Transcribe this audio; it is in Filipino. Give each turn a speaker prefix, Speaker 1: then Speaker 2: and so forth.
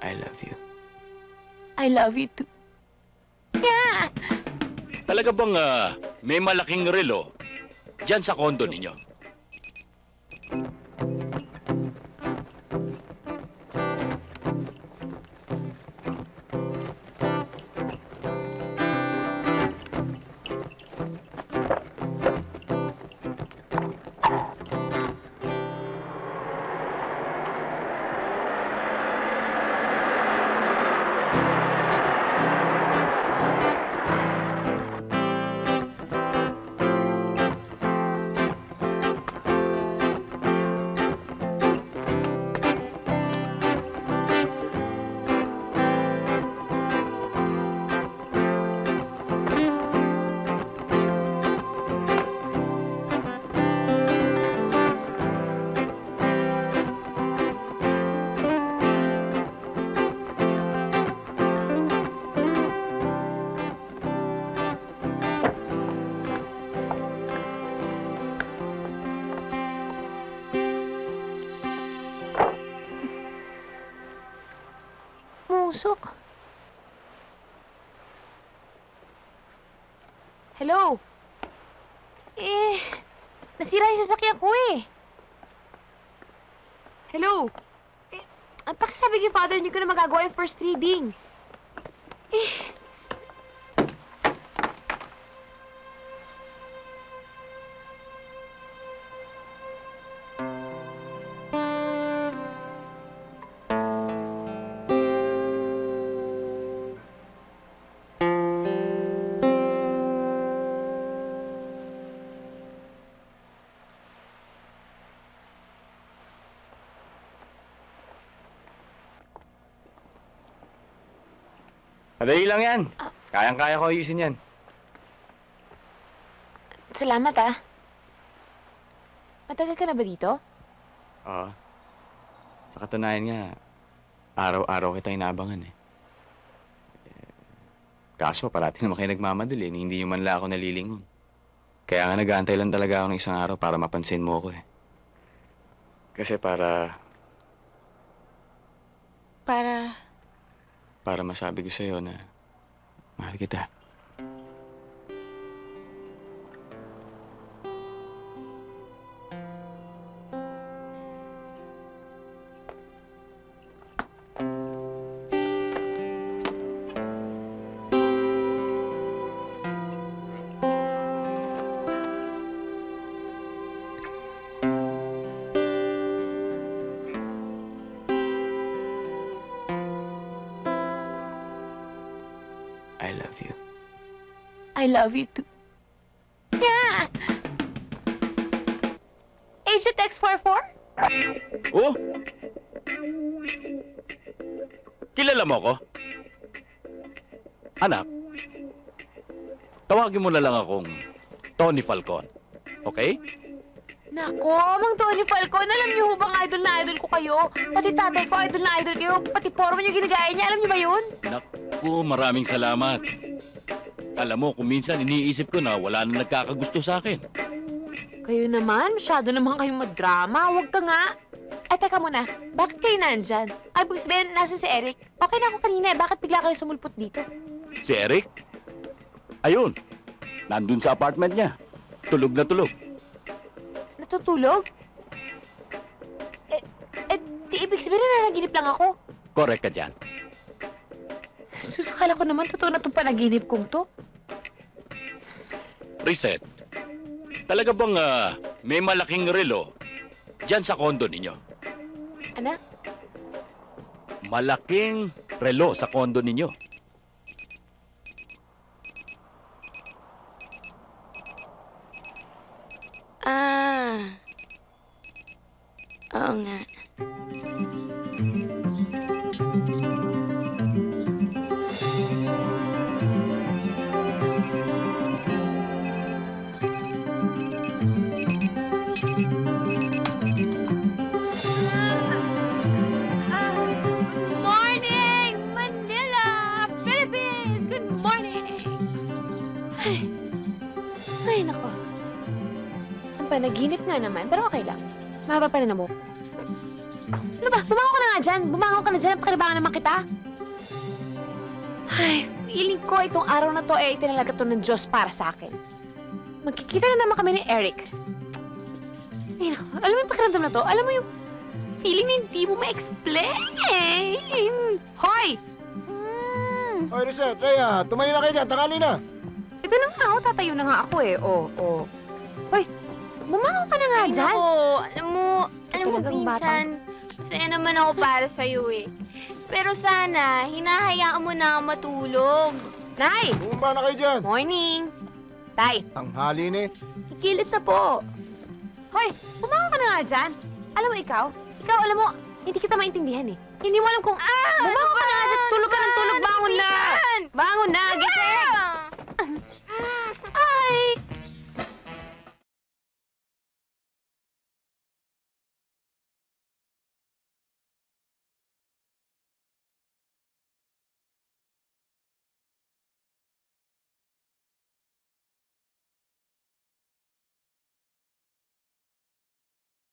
Speaker 1: I love you.
Speaker 2: I love you too. Yeah!
Speaker 3: Talaga bang ah, may malaking relo dyan sa kondo ninyo?
Speaker 2: Musok. Hello? Eh, nasira yung sasakyan ko eh. Hello? Eh, ang pakisabi kay father niyo ko na magagawa yung first reading. Eh,
Speaker 1: Madali lang yan. Kayang-kaya ko ayusin yan.
Speaker 2: salamat ah. Matagal ka na ba dito?
Speaker 1: Oo. Sa katunayan nga, araw-araw kita inaabangan eh. Eh, Kaso, parati naman kayo nagmamadali, eh, hindi nyo man lang ako nalilingon. Kaya nga nag-aantay lang talaga ako ng isang araw para mapansin mo ako eh. Kasi para,
Speaker 2: Para...
Speaker 1: para masabi ko sa'yo na mahal kita. I love you
Speaker 2: too. Yeah! Agent X44?
Speaker 3: Oh? Kilala mo ko? Anak, tawagin mo na lang akong Tony Falcon. Okay?
Speaker 2: Nako, Mang Tony Falcon, alam niyo ho bang idol na idol ko kayo? Pati tatay ko, idol na idol kayo. Pati forma niyo ginagaya niya, alam niyo ba yun?
Speaker 3: Naku, maraming salamat. Alam mo, kung minsan iniisip ko na wala na nagkakagusto sa akin.
Speaker 2: Kayo naman, masyado naman kayong magdrama. Huwag ka nga. Eh, teka muna. Bakit kayo nandyan? Ay, Bugs Ben, nasa si Eric. Okay na ako kanina eh. Bakit bigla kayo sumulpot dito?
Speaker 3: Si Eric? Ayun, nandun sa apartment niya. Tulog na tulog.
Speaker 2: Natutulog? Eh, eh, di ibig sabihin na nanaginip lang ako.
Speaker 3: Correct ka dyan.
Speaker 2: Susakala ko naman, totoo na itong panaginip kong to.
Speaker 3: Reset. Talaga bang ah, may malaking relo dyan sa kondo ninyo?
Speaker 2: Ano?
Speaker 3: Malaking relo sa kondo ninyo.
Speaker 2: Ah. Oo nga. Ay, ay nako. Ang panaginip nga naman, pero okay lang. Mahaba pa ang buhok. Ano ba? Bumangon ka na nga dyan. Bumangon ka na dyan. Pakinabangan naman kita. Ay, feeling ko itong araw na to eh, itinalaga to ng Diyos para sa akin. Magkikita na naman kami ni Eric. Ay, naku, alam mo yung pakiramdam na to? Alam mo yung feeling na hindi mo ma-explain. Hoy! Hmm.
Speaker 4: Oy, Reset, Rhea, tumayo na kayo dyan, tangali na.
Speaker 2: Ito na nga ako, tatayo na nga ako eh. Oh, oh. Hoy, bumangon ka na nga
Speaker 5: Ay,
Speaker 2: dyan.
Speaker 5: nako, alam mo, alam mo,
Speaker 2: Talagang
Speaker 5: pinsan, masaya naman ako para sa'yo eh. Pero sana, hinahayaan mo na ako matulog.
Speaker 2: Nay!
Speaker 4: Bumaba na kayo dyan.
Speaker 2: Morning! Tay,
Speaker 4: Tanghali na eh.
Speaker 2: kikilis na po. Hoy, bumangon ka na nga dyan. Alam mo ikaw, ikaw alam mo, hindi kita maintindihan eh. Hindi mo alam kung, ah, bumangon ka na nga dyan, tulog ka ng tulog, bangon na!
Speaker 5: Pinsan!
Speaker 2: Bangon na, gising!
Speaker 5: Ah!